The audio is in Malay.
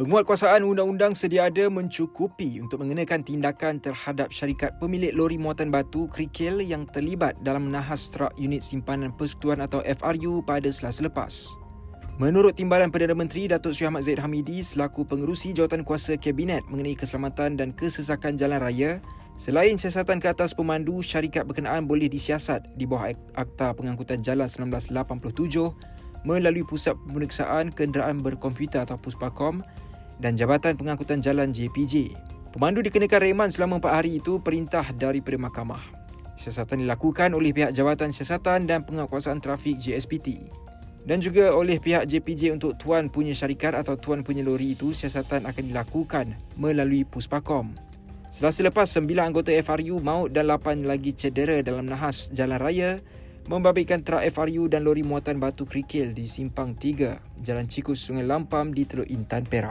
Penguatkuasaan undang-undang sedia ada mencukupi untuk mengenakan tindakan terhadap syarikat pemilik lori muatan batu kerikil yang terlibat dalam menahas truk unit simpanan persekutuan atau FRU pada selasa lepas. Menurut Timbalan Perdana Menteri Datuk Seri Ahmad Zaid Hamidi selaku pengerusi jawatan kuasa Kabinet mengenai keselamatan dan kesesakan jalan raya, selain siasatan ke atas pemandu, syarikat berkenaan boleh disiasat di bawah Akta Pengangkutan Jalan 1987 melalui Pusat Pemeriksaan Kenderaan Berkomputer atau Puspakom dan Jabatan Pengangkutan Jalan JPJ. Pemandu dikenakan reman selama 4 hari itu perintah daripada mahkamah. Siasatan dilakukan oleh pihak Jabatan Siasatan dan Penguatkuasaan Trafik JSPT dan juga oleh pihak JPJ untuk tuan punya syarikat atau tuan punya lori itu siasatan akan dilakukan melalui Puspakom. Selasa lepas, 9 anggota FRU maut dan 8 lagi cedera dalam nahas jalan raya membabitkan truk FRU dan lori muatan batu kerikil di Simpang 3, Jalan Cikus, Sungai Lampam di Teluk Intan, Perak.